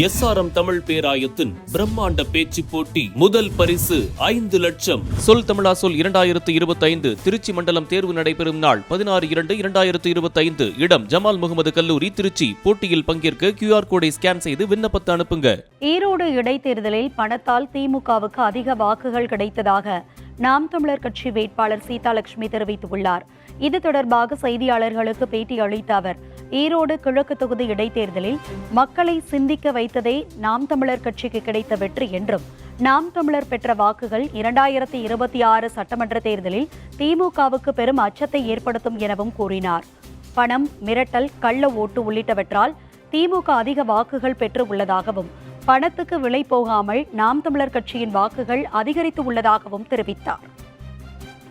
SRM Tamil பேராயத்தின் பிரம்மாண்ட பேச்சு போட்டி முதல் பரிசு ஐந்து லட்சம். சொல் தமிழா சொல் இரண்டாயிரத்து இருபத்தைந்து திருச்சி மண்டலம் தேர்வு நடைபெறும் நாள் பதினாறு இரண்டு இரண்டாயிரத்து இருபத்தைந்து. இடம் ஜமால் முகமது கல்லூரி திருச்சி. போட்டியில் பங்கேற்க கியூஆர் கோடை ஸ்கேன் செய்து விண்ணப்பத்தை அனுப்புங்க. ஈரோடு இடைத்தேர்தலில் பணத்தால் திமுகவுக்கு அதிக வாக்குகள் கிடைத்ததாக நாம் தமிழர் கட்சி வேட்பாளர் சீதாலட்சுமி தெரிவித்துள்ளார். இது தொடர்பாக செய்தியாளர்களுக்கு பேட்டி அளித்த அவர் ஈரோடு கிழக்கு தொகுதி இடைத்தேர்தலில் மக்களை சிந்திக்க வைத்ததே நாம் தமிழர் கட்சிக்கு கிடைத்த வெற்றி என்றும் நாம் தமிழர் பெற்ற வாக்குகள் இரண்டாயிரத்தி இருபத்தி ஆறு சட்டமன்ற தேர்தலில் திமுகவுக்கு பெரும் அச்சத்தை ஏற்படுத்தும் எனவும் கூறினார். பணம் மிரட்டல் கள்ள ஓட்டு உள்ளிட்டவற்றால் திமுக அதிக வாக்குகள் பெற்று உள்ளதாகவும் பணத்துக்கு விலை போகாமல் நாம் தமிழர் கட்சியின் வாக்குகள் அதிகரித்து உள்ளதாகவும் தெரிவித்தார்.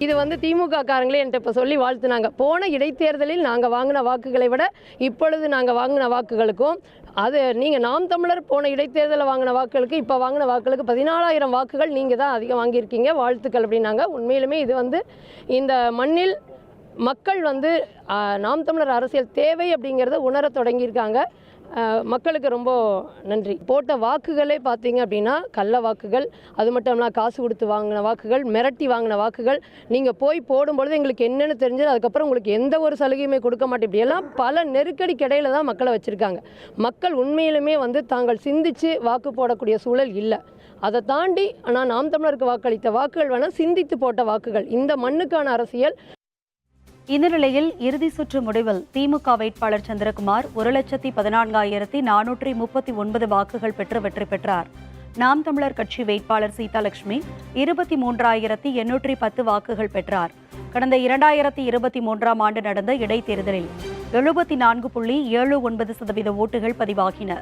இது வந்து திமுக காரங்களே என்கிட்ட இப்போ சொல்லி வாழ்த்துனாங்க. போன இடைத்தேர்தலில் நாங்கள் வாங்கின வாக்குகளை விட இப்பொழுது நாங்கள் வாங்கின வாக்குகளுக்கும் அது நீங்கள் நாம் தமிழர் போன இடைத்தேர்தலில் வாங்கின வாக்குகளுக்கு இப்போ வாங்கின வாக்குகளுக்கு பதினாலாயிரம் வாக்குகள் நீங்கள் தான் அதிகம் வாங்கியிருக்கீங்க. வாழ்த்துக்கள் அப்படின்னாங்க. உண்மையிலுமே இது வந்து இந்த மண்ணில் மக்கள் வந்து நாம் தமிழர் அரசியல் தேவை அப்படிங்கிறத உணரத் தொடங்கியிருக்காங்க. மக்களுக்கு ரொம்ப நன்றி. போட்ட வாக்குகளே பார்த்தீங்க அப்படின்னா கள்ள வாக்குகள் அது மட்டும் இல்லாமல் காசு கொடுத்து வாங்கின வாக்குகள் மிரட்டி வாங்கின வாக்குகள் நீங்கள் போய் போடும்பொழுது எங்களுக்கு என்னென்னு தெரிஞ்சது அதுக்கப்புறம் உங்களுக்கு எந்த ஒரு சலுகையுமே கொடுக்க மாட்டேன். இப்படியெல்லாம் பல நெருக்கடி கிடையில தான் மக்களை வச்சுருக்காங்க. மக்கள் உண்மையிலுமே வந்து தாங்கள் சிந்தித்து வாக்கு போடக்கூடிய சூழல் இல்லை. அதை தாண்டி ஆனால் நாம் தமிழருக்கு வாக்களித்த வாக்குகள் வேணால் சிந்தித்து போட்ட வாக்குகள். இந்த மண்ணுக்கான அரசியல் இந்த நிலையில் இறுதி சுற்று முடிவில் திமுக வேட்பாளர் சந்திரகுமார் ஒரு லட்சத்தி பதினான்காயிரத்தி நானூற்றி முப்பத்தி ஒன்பது வாக்குகள் பெற்று வெற்றி பெற்றார். நாம் தமிழர் கட்சி வேட்பாளர் சீதாலட்சுமி இருபத்தி மூன்றாயிரத்தி எண்ணூற்றி பத்து வாக்குகள் பெற்றார். கடந்த இரண்டாயிரத்தி இருபத்தி மூன்றாம் ஆண்டு நடந்த இடைத்தேர்தலில் எழுபத்தி நான்கு புள்ளி ஏழு ஒன்பது சதவீத ஓட்டுகள் பதிவாகின.